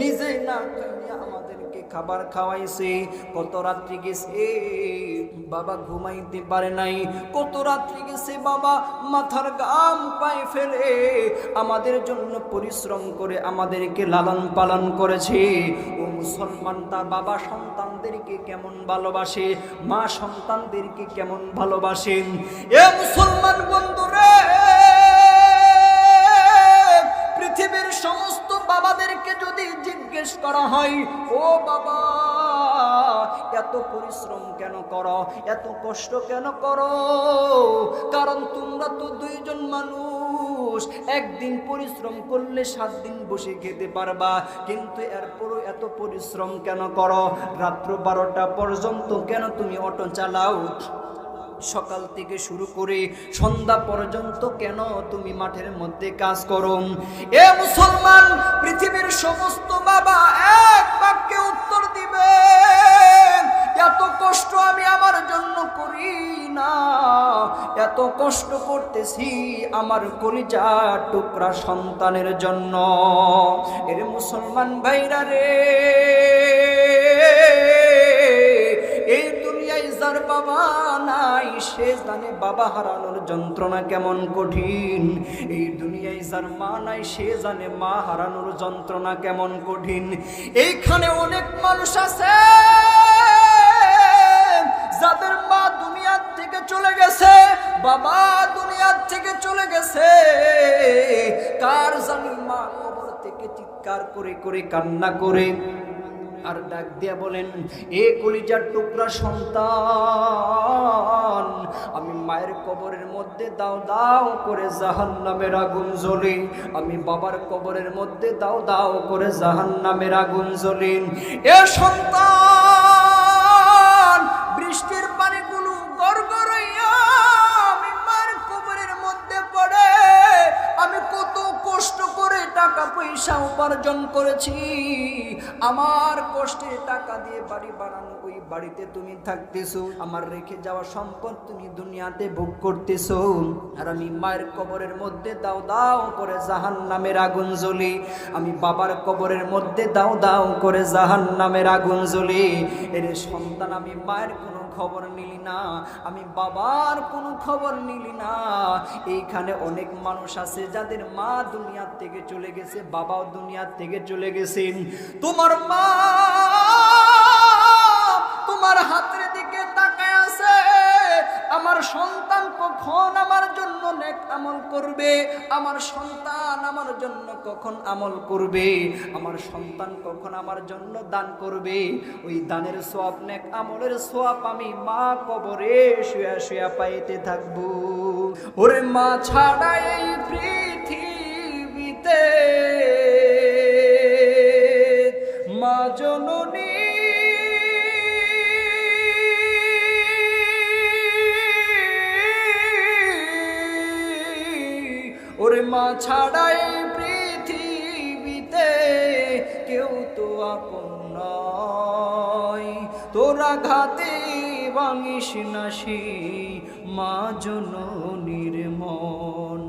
নিজে না আমাদেরকে খাবার খাওয়াইছে। কত রাত্রি গেছে, বাবা ঘুমাইতে পারে নাই। কত রাত্রি গেছে, বাবা মাথার গাম পায়ে ফেলে। আমাদের জন্য পরিশ্রম করে আমাদেরকে লালন পালন করেছে। ও মুসলমান, তার বাবা সন্তানদেরকে কেমন ভালোবাসে? মা সন্তানদেরকে কেমন ভালোবাসেন? এ মুসলমান বন্ধুরে জিজ্ঞেস করা হয়। ও বাবা, এত পরিশ্রম কেন করো? এত কষ্ট কেন করো? কারণ তোমরা তো দুইজন মানুষ। একদিন পরিশ্রম করলে সাত দিন বসে খেতে পারবা। কিন্তু এরপরও এত পরিশ্রম কেন করো? রাত্র বারোটা পর্যন্ত কেন তুমি অটো চালাও? সকাল থেকে শুরু করে সন্ধ্যা পর্যন্ত কেন তুমি মাঠের মধ্যে কাজ করো? এ মুসলমান, পৃথিবীর সমস্ত এত কষ্ট করতেছি আমার কলিজা টুকরা সন্তানের জন্য। এর মুসলমান ভাইরা রে, এই দুনিয়ায় যার বাবা নাই, সে জানে বাবা হারানোর যন্ত্রণা কেমন কঠিন। এই দুনিয়ায় যার মা নাই, সে জানে মা হারানোর যন্ত্রণা কেমন কঠিন। এইখানে অনেক মানুষ আছে। বাবা দুনিয়ার থেকে চলে গেছে। কার জানি মা কবর থেকে চিৎকার করে করে, কান্না করে। আর ডাক দিয়া বলেন, এ কলিজার টুকরা সন্তান, আমি মায়ের কবরের মধ্যে দাও দাও করে জাহান নামের আগুন জ্বলে। আমি বাবার কবরের মধ্যে দাও দাও করে জাহান নামের আগুন জ্বলে। এ সন্তান পয়সা উপার্জন করেছি। আমার কষ্টে টাকা দিয়ে বাড়ি বানানো ওই বাড়িতে তুমি থাকতেছো। আমার রেখে যাওয়া সম্পদ তুমি দুনিয়াতে ভোগ করতেছো। আর আমি মায়ের কবরের মধ্যে দাও দাও করে জাহান নামের আগুন জ্বলি। আমি বাবার কবরের মধ্যে দাও দাও করে জাহান নামের আগুন জ্বলি। এর সন্তান, আমি মায়ের কোনো খবর নিলি না। আমি বাবার কোনো খবর নিলি না। এইখানে অনেক মানুষ আছে যাদের মা দুনিয়ার থেকে চলে গেছে। বাবাও দুনিয়ার থেকে চলে গেছেন। তোমার মা তোমার হাতের দিকে তাকায় আছে। আমার সন্তান কখন আমার জন্য নেক আমল করবে? আমার সন্তান আমার জন্য কখন আমল করবে? আমার সন্তান কখন আমার জন্য দান করবে? ওই দানের সোয়াব নেক আমলের সোয়াব আমি মা কবরে শুয়া শুয়া পাইতে থাকব। ওরে মা, ছাড়া এই পৃথিবীতে ওরে মা ছাড়াই পৃথিবীতে কেউ তো আপন নয়। তোরা ঘাতে ভাঙিস না সেই মা জন মন।